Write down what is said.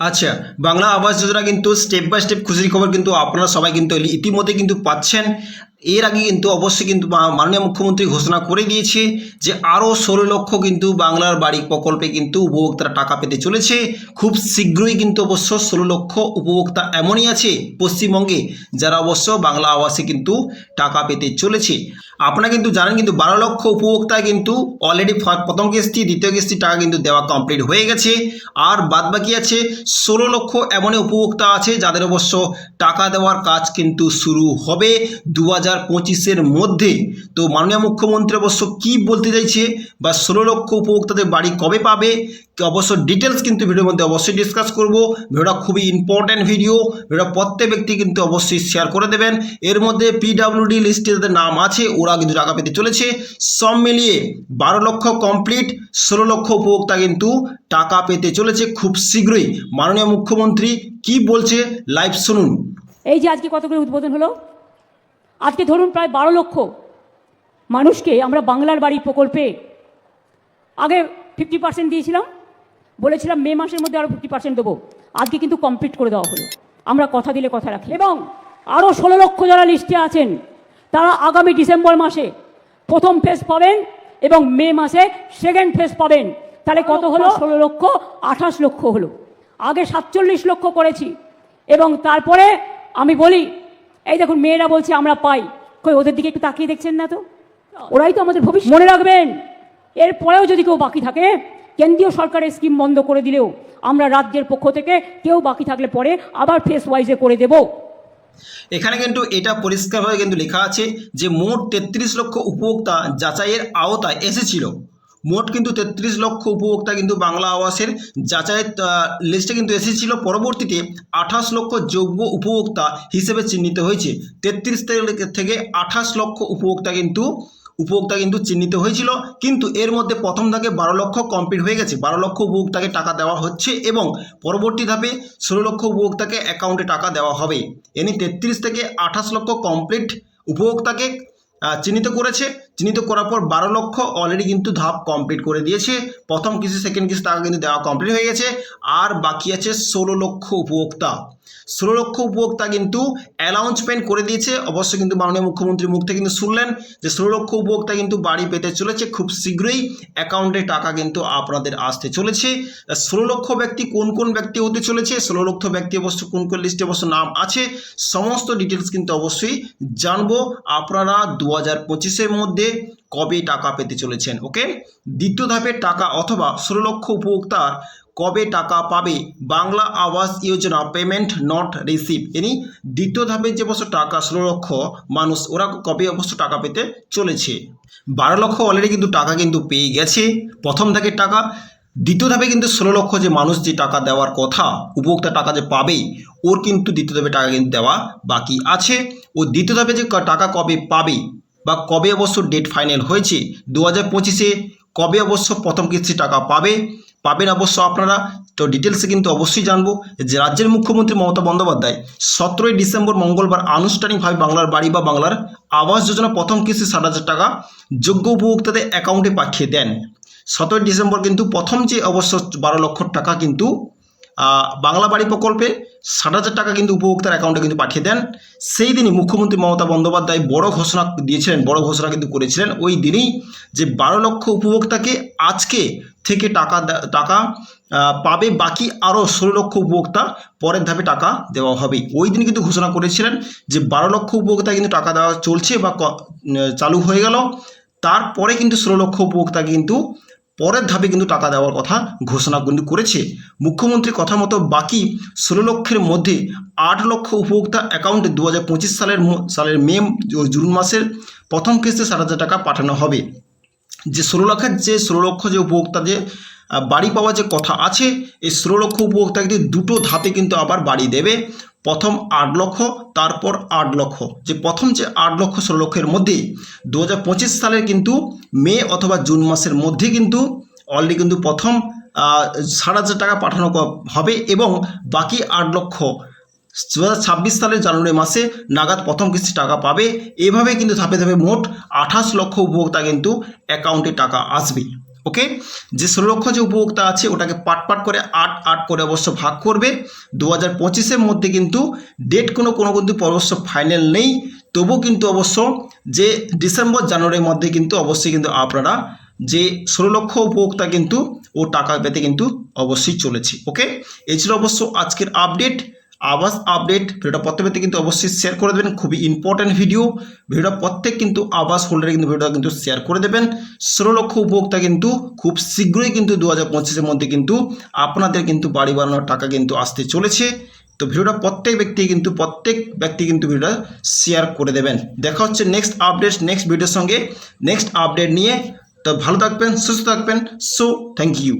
আচ্ছা বাংলা আবাস যোজনা কিন্তু step by step খুশির খবর কিন্তু আপনারা সবাই কিন্তু ইতিমধ্যে কিন্তু পাচ্ছেন। এর আগে কিন্তু অবশ্যই কিন্তু মাননীয় মুখ্যমন্ত্রী ঘোষণা করে দিয়েছে যে আরও ষোলো লক্ষ কিন্তু বাংলার বাড়ি প্রকল্পে কিন্তু উপভোক্তারা টাকা পেতে চলেছে। খুব শীঘ্রই কিন্তু অবশ্য ষোলো লক্ষ উপভোক্তা এমনই আছে পশ্চিমবঙ্গে যারা অবশ্য বাংলা আবাসে কিন্তু টাকা পেতে চলেছে। আপনারা কিন্তু জানেন কিন্তু বারো লক্ষ উপভোক্তা কিন্তু অলরেডি প্রথম কিস্তি, দ্বিতীয় কিস্তি টাকা কিন্তু দেওয়া কমপ্লিট হয়ে গেছে। আর বাদ বাকি আছে ষোলো লক্ষ এমনই উপভোক্তা আছে যাদের অবশ্য টাকা দেওয়ার কাজ কিন্তু শুরু হবে। দু হাজার পঁচিশের মধ্যে তো মাননীয় মুখ্যমন্ত্রী অবশ্য কী বলতে চাইছে বা ষোলো লক্ষ উপভোক্তাদের বাড়ি কবে পাবে অবশ্য ডিটেলস কিন্তু ভিডিওর মধ্যে অবশ্যই ডিসকাস করব। ভিডিওটা খুবই ইম্পর্ট্যান্ট ভিডিও ভিডিওটা প্রত্যেক ব্যক্তি কিন্তু অবশ্যই শেয়ার করে দেবেন। এর মধ্যে পিডাব্লিউডি লিস্টে যাদের নাম আছে ওরা কিন্তু টাকা পেতে চলেছে। সব মিলিয়ে বারো লক্ষ কমপ্লিট ষোলো লক্ষ উপভোক্তা কিন্তু টাকা পেতে চলেছে খুব শীঘ্রই। মাননীয় মুখ্যমন্ত্রী কি বলছে লাইভ শুনুন। এই যে আজকে কত করে উদ্বোধন হলো? আজকে ধরুন প্রায় বারো লক্ষ মানুষকে আমরা বাংলার বাড়ি প্রকল্পে আগে ফিফটি পার্সেন্ট দিয়েছিলাম, বলেছিলাম মে মাসের মধ্যে আরও ফিফটি পার্সেন্ট দেবো। আজকে কিন্তু কমপ্লিট করে দেওয়া হলো। আমরা কথা দিলে কথা রাখি। এবং আরও ষোলো লক্ষ যারা লিস্টে আছেন, তারা আগামী ডিসেম্বর মাসে প্রথম ফেজ পাবেন এবং মে মাসে সেকেন্ড ফেজ পাবেন। তাহলে কত হলো? ষোলো লক্ষ, আঠাশ লক্ষ হলো। আগে সাতচল্লিশ লক্ষ করেছি এবং তারপরে আমি বলি এই দেখুন, মেয়েরা বলছে, আমরা পাই। কই, ওদের দিকে একটু তাকিয়ে দেখছেন না তো? ওরাই তো আমাদের ভবিষ্যৎ। মনে রাখবেন এরপরেও যদি কেউ বাকি থাকে, কেন্দ্রীয় সরকারের স্কিম বন্ধ করে দিলেও আমরা রাজ্যের পক্ষ থেকে কেউ বাকি থাকলে পরে আবার ফেস ওয়াইজে করে দেব। এখানে কিন্তু এটা পরিষ্কারভাবে কিন্তু লেখা আছে যে, মোট তেত্রিশ লক্ষ উপভোক্তা যাচাইয়ের আওতায় এসেছিল। মোট কিন্তু তেত্রিশ লক্ষ উপভোক্তা কিন্তু বাংলা আবাসের যাচাইয়ের লিস্টে কিন্তু এসেছিল। পরবর্তীতে আঠাশ লক্ষ যোগ্য উপভোক্তা হিসেবে চিহ্নিত হয়েছে। তেত্রিশ থেকে আঠাশ লক্ষ উপভোক্তা কিন্তু উপভোক্তা কিন্তু চিহ্নিত হয়েছিল। কিন্তু এর মধ্যে প্রথম ধাপে বারো লক্ষ কমপ্লিট হয়ে গেছে। বারো লক্ষ উপভোক্তাকে টাকা দেওয়া হচ্ছে এবং পরবর্তী ধাপে ষোলো লক্ষ উপভোক্তাকে অ্যাকাউন্টে টাকা দেওয়া হবে। এনি তেত্রিশ থেকে আঠাশ লক্ষ কমপ্লিট উপভোক্তাকে চিহ্নিত করেছে। চিহ্নিত করার পর বারো লক্ষ অলরেডি কিন্তু ধাপ কমপ্লিট করে দিয়েছে। প্রথম কিস্তি সেকেন্ড কিস্তি টাকা কিন্তু দেওয়া কমপ্লিট হয়ে গেছে। আর বাকি আছে ষোলো লক্ষ উপভোক্তা। ষোলো লক্ষ উপভোক্তা কিন্তু অ্যানাউন্সমেন্ট করে দিয়েছে। অবশ্যই কিন্তু মাননীয় মুখ্যমন্ত্রীর মুখ থেকে কিন্তু শুনলেন যে ষোলো লক্ষ উপভোক্তা কিন্তু বাড়ি পেতে চলেছে খুব শীঘ্রই। অ্যাকাউন্টে টাকা কিন্তু আপনাদের আসতে চলেছে। ষোলো লক্ষ ব্যক্তি কোন কোন ব্যক্তি হতে চলেছে? ষোলো লক্ষ ব্যক্তি অবশ্য কোন কোন লিস্টে অবশ্য নাম আছে? সমস্ত ডিটেলস কিন্তু অবশ্যই জানব। আপনারা দু হাজার পঁচিশের মধ্যে কবে টাকা পেতে চলেছেন ওকে দ্বিতীয় ধাপের টাকা অথবা ষোলো লক্ষ উপভোক্তার কবে টাকা পাবে? Bangla Awas Yojana payment not receive any দ্বিতীয় ধাপের যে অবশ্য টাকা ষোলো লক্ষ মানুষ, ওরা কবে অবশ্য টাকা পেতে চলেছে? বারো লক্ষ অলরেডি কিন্তু টাকা কিন্তু পেয়ে গেছে, প্রথম ধাপের টাকা। দ্বিতীয় ধাপে কিন্তু ষোলো লক্ষ যে মানুষ যে টাকা দেওয়ার কথা, উপভোক্তা টাকা যে পাবে, ওর কিন্তু দ্বিতীয় ধাপে টাকা কিন্তু দেওয়া বাকি আছে। ও দ্বিতীয় ধাপে যে টাকা কবে পাবে বা কবে অবশ্য ডেট ফাইনাল হয়েছে? দু হাজার পঁচিশে কবে অবশ্য প্রথম কিস্তি টাকা পাবে? পাবেন অবশ্য আপনারা। তো ডিটেলসে কিন্তু অবশ্যই জানব যে রাজ্যের মুখ্যমন্ত্রী মমতা বন্দ্যোপাধ্যায় সতেরোই ডিসেম্বর মঙ্গলবার আনুষ্ঠানিকভাবে বাংলার বাড়ি বা বাংলার আবাস যোজনা প্রথম কিস্তি ষাট হাজার টাকা যোগ্য উপভোক্তাদের অ্যাকাউন্টে পাঠিয়ে দেন। সতেরোই ডিসেম্বর কিন্তু প্রথম যে অবশ্য বারো লক্ষ টাকা কিন্তু বাংলা বাড়ি প্রকল্পে ষাট হাজার টাকা কিন্তু উপভোক্তার অ্যাকাউন্টে কিন্তু পাঠিয়ে দেন। সেই দিনই মুখ্যমন্ত্রী মমতা বন্দ্যোপাধ্যায় বড় ঘোষণা দিয়েছিলেন, বড় ঘোষণা কিন্তু করেছিলেন। ওই দিনেই যে বারো লক্ষ উপভোক্তাকে আজকে থেকে টাকা টাকা পাবে বাকি আরও ষোলো লক্ষ উপভোক্তা, পরের ধাপে টাকা দেওয়া হবে। ওই দিন কিন্তু ঘোষণা করেছিলেন যে বারো লক্ষ উপভোক্তা কিন্তু টাকা দেওয়া চলছে বা চালু হয়ে গেল। তারপরে কিন্তু ষোলো লক্ষ উপভোক্তা কিন্তু পরের ধাপে কিন্তু টাকা দেওয়ার কথা ঘোষণা কিন্তু করেছে। মুখ্যমন্ত্রীর কথা মতো বাকি ষোলো লক্ষের মধ্যে আট লক্ষ উপভোক্তা অ্যাকাউন্টে দু হাজার পঁচিশ সালের সালের মে ও জুন মাসের প্রথম কিস্তি ষাট হাজার টাকা পাঠানো হবে। যে ষোলো লক্ষের যে ষোলো লক্ষ যে উপভোক্তা যে বাড়ি পাওয়া যে কথা আছে, এই ষোলো লক্ষ উপভোক্তা কিন্তু দুটো ধাপে কিন্তু আবার বাড়ি দেবে। প্রথম আট লক্ষ, তারপর আট লক্ষ। যে প্রথম যে আট লক্ষ, ষোলো লক্ষের মধ্যে দু সালের কিন্তু মে অথবা জুন মাসের মধ্যে কিন্তু অলরেডি কিন্তু প্রথম ষাট হাজার টাকা পাঠানো হবে এবং বাকি আট লক্ষ দু ছাব্বিশ সালের জানুয়ারি মাসে নাগাদ প্রথম কিস্তি টাকা পাবে। এভাবে কিন্তু ধাপে ধাপে মোট আঠাশ লক্ষ উপভোক্তা কিন্তু অ্যাকাউন্টে টাকা আসবে। ওকে যে ষোলো লক্ষ যে উপভোক্তা আছে, ওটাকে পাট পাট করে আট আট করে অবশ্য ভাগ করবে। দু হাজার পঁচিশের মধ্যে কিন্তু ডেট কোনো কোনো কিন্তু অবশ্য ফাইনাল নেই। তবু কিন্তু অবশ্য যে ডিসেম্বর, জানুয়ারির মধ্যে কিন্তু অবশ্যই কিন্তু আপনারা যে ষোলো লক্ষ উপভোক্তা কিন্তু ও টাকা পেতে কিন্তু অবশ্যই চলেছে। ওকে এই ছিল অবশ্য আজকের আপডেট আবাস আপডেট, ভিডিওটা প্রত্যেকতে কিন্তু অবশ্যই শেয়ার করে দেবেন, খুবই ইম্পর্ট্যান্ট ভিডিও ভিডিওটা প্রত্যেক কিন্তু আবাস হোল্ডারে কিন্তু ভিডিওটা কিন্তু শেয়ার করে দেবেন। ষোলো লক্ষ উপভোক্তা কিন্তু খুব শীঘ্রই কিন্তু দু হাজার মধ্যে কিন্তু আপনাদের কিন্তু বাড়ি বানানোর টাকা কিন্তু আসতে চলেছে। তো ভিডিওটা প্রত্যেক ব্যক্তি কিন্তু, প্রত্যেক ব্যক্তি কিন্তু ভিডিওটা শেয়ার করে দেবেন। দেখা হচ্ছে নেক্সট আপডেট নেক্সট ভিডিওর সঙ্গে। নেক্সট আপডেট নিয়ে তো ভালো থাকবেন, সুস্থ থাকবেন। So thank you